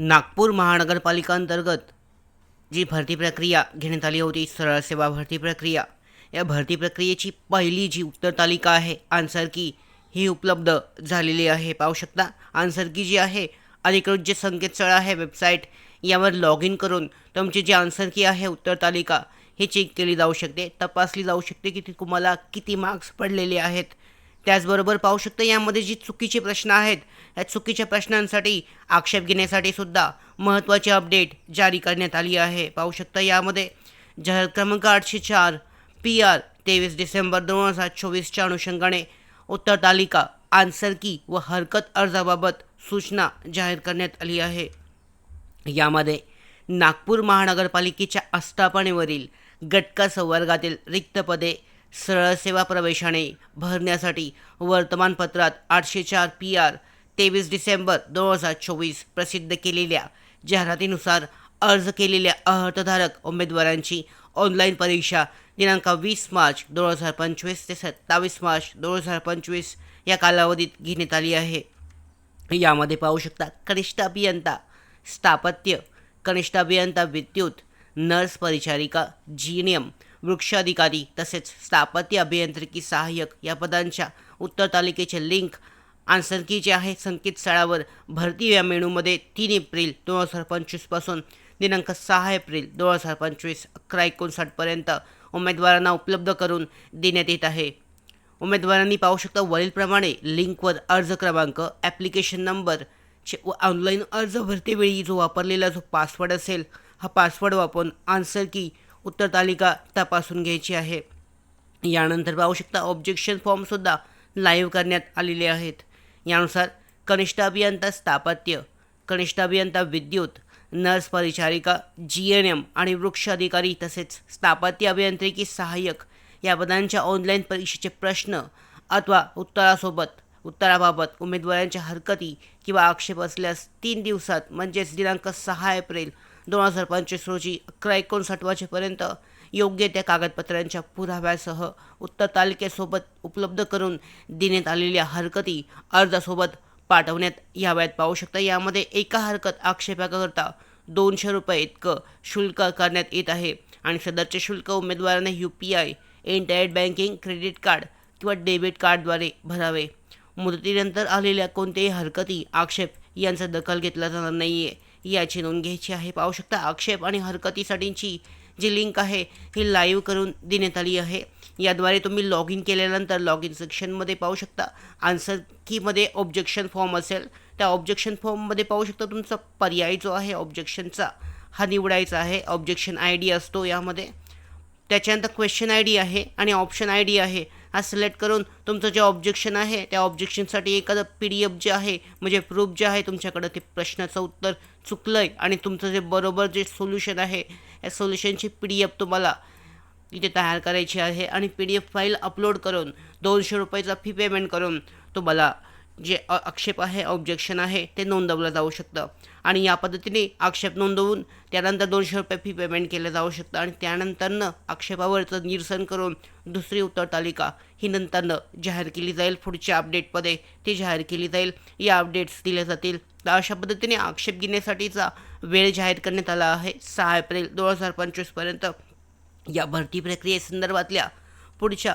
नागपूर महानगरपालिका अंतर्गत जी भरती प्रक्रिया घेण्यात आली होती सरळ सेवा भरती प्रक्रिया या भरती प्रक्रियेची पहिली जी उत्तर तालिका आहे आन्सर की ही उपलब्ध झालेली आहे. पाहू शकता आन्सर की जी आहे अधिकृत जे संकेतस्थळ आहे वेबसाईट यावर लॉग इन करून तुमची जी आन्सर की आहे उत्तर तालिका हे चेक केली जाऊ शकते. तपासली जाऊ शकते की ती तुम्हाला किती मार्क्स पडलेले आहेत. त्याचबरोबर पाहू शकता यामध्ये जी चुकीचे प्रश्न आहेत या चुकीच्या प्रश्नांसाठी आक्षेप घेण्यासाठी सुद्धा महत्त्वाची अपडेट जारी करण्यात आली आहे. पाहू शकता यामध्ये जाहीर क्रमांक आठशे चार पी आर तेवीस डिसेंबर दोन हजार चोवीसच्या अनुषंगाने उत्तर तालिका आन्सर की व हरकत अर्जाबाबत सूचना जाहीर करण्यात आली आहे. यामध्ये नागपूर महानगरपालिकेच्या आस्थापनेवरील गटका संवर्गातील रिक्त पदे सरळ सेवा प्रवेशाने भरण्यासाठी वर्तमानपत्रात आठशे चार पी आर तेवीस डिसेंबर दोन हजार चोवीस प्रसिद्ध केलेल्या जाहिरातीनुसार अर्ज केलेल्या अर्हतधारक उमेदवारांची ऑनलाईन परीक्षा दिनांक वीस मार्च दोन हजार पंचवीस ते सत्तावीस मार्च दोन हजार पंचवीस या कालावधीत घेण्यात आली आहे. यामध्ये पाहू शकता कनिष्ठ अभियंता स्थापत्य कनिष्ठ अभियंता विद्युत नर्स परिचारिका जीएनएम वृक्ष अधिकारी तसेच स्थापत्य अभियांत्रिकी सहाय्यक या पदांच्या उत्तर तालिकेचे लिंक आन्सर जे आहे संकेतस्थळावर भरती या मेनूमध्ये तीन एप्रिल दोन हजार पंचवीसपासून दिनांक सहा एप्रिल दोन हजार पंचवीस अकरा एकोणसाठपर्यंत उमेदवारांना उपलब्ध करून देण्यात येत आहे. उमेदवारांनी पाहू शकता वरीलप्रमाणे लिंकवर अर्ज क्रमांक ॲप्लिकेशन नंबर चे व ऑनलाईन अर्ज भरतेवेळी जो वापरलेला जो पासवर्ड असेल हा पासवर्ड वापरून आन्सर की उत्तर तालिका तपासून घ्यायची आहे. यानंतर पाहू शकता ऑब्जेक्शन फॉर्मसुद्धा लाईव्ह करण्यात आलेले आहेत. यानुसार कनिष्ठ अभियंता स्थापत्य कनिष्ठ अभियंता विद्युत नर्स परिचारिका जी एन एम आणि वृक्ष अधिकारी तसेच स्थापत्य अभियांत्रिकी सहाय्यक या पदांच्या ऑनलाईन परीक्षेचे प्रश्न अथवा उत्तरासोबत उत्तराबाबत उमेदवारांच्या हरकती किंवा आक्षेप असल्यास तीन दिवसात म्हणजेच दिनांक सहा एप्रिल दोन हजार पंचवीस रोजी अकरा एकोणसाठ वाजेपर्यंत योग्य त्या कागदपत्रांच्या पुराव्यासह उत्तर तालिकेसोबत उपलब्ध करून देण्यात आलेल्या हरकती अर्जासोबत पाठवण्यात याव्यात. पाहू शकता यामध्ये एका हरकत आक्षेपाकरता दोनशे रुपये इतकं शुल्क करण्यात येत आहे आणि सदरचे शुल्क उमेदवारांना U P I internet banking credit card किंवा डेबिट कार्डद्वारे भरावे. मुदतीनंतर आलेल्या कोणत्याही हरकती आक्षेप यांचा दखल घेतला जाणार नाही आहे याची नोंद घ्यायची आहे. पाहू शकता आक्षेप आणि हरकतीसाठीची जी लिंक आहे ही लाईव्ह करून देण्यात आली आहे. याद्वारे तुम्ही लॉग इन केल्यानंतर लॉग इन सेक्शनमध्ये पाहू शकता आन्सर कीमध्ये ऑब्जेक्शन फॉर्म असेल. त्या ऑब्जेक्शन फॉर्ममध्ये पाहू शकता तुमचा पर्याय जो आहे ऑब्जेक्शनचा हा निवडायचा आहे. ऑब्जेक्शन आय डी असतो यामध्ये. त्याच्यानंतर क्वेश्चन आय डी आहे आणि ऑप्शन आय डी आहे. हा सिलेक्ट करून तुमचं जे ऑब्जेक्शन आहे त्या ऑब्जेक्शनसाठी एखादं पी डी एफ जे आहे म्हणजे प्रूफ जे आहे तुमच्याकडं ते प्रश्नाचं उत्तर चुकलं आहे आणि तुमचं जे बरोबर जे सोल्युशन आहे या सोल्युशनची पी डी एफ तुम्हाला इथे तयार करायची आहे आणि P D F file upload करून दोनशे रुपयाचा फी पेमेंट करून तुम्हाला जे आक्षेप आहे ऑब्जेक्शन आहे ते नोंदवलं जाऊ शकतं. आणि या पद्धतीने आक्षेप नोंदवून त्यानंतर दोनशे रुपये फी पेमेंट केलं जाऊ शकतं आणि त्यानंतरनं आक्षेपावरचं निरसन करून दुसरी उत्तर तालिका ही नंतरनं जाहीर केली जाईल. पुढच्या अपडेटमध्ये ती जाहीर केली जाईल. या अपडेट्स दिल्या जातील. तर अशा पद्धतीने आक्षेप घेण्यासाठीचा वेळ जाहीर करण्यात आला आहे. सहा एप्रिल दोन हजार पंचवीसपर्यंत या भरती प्रक्रियेसंदर्भातल्या पुढच्या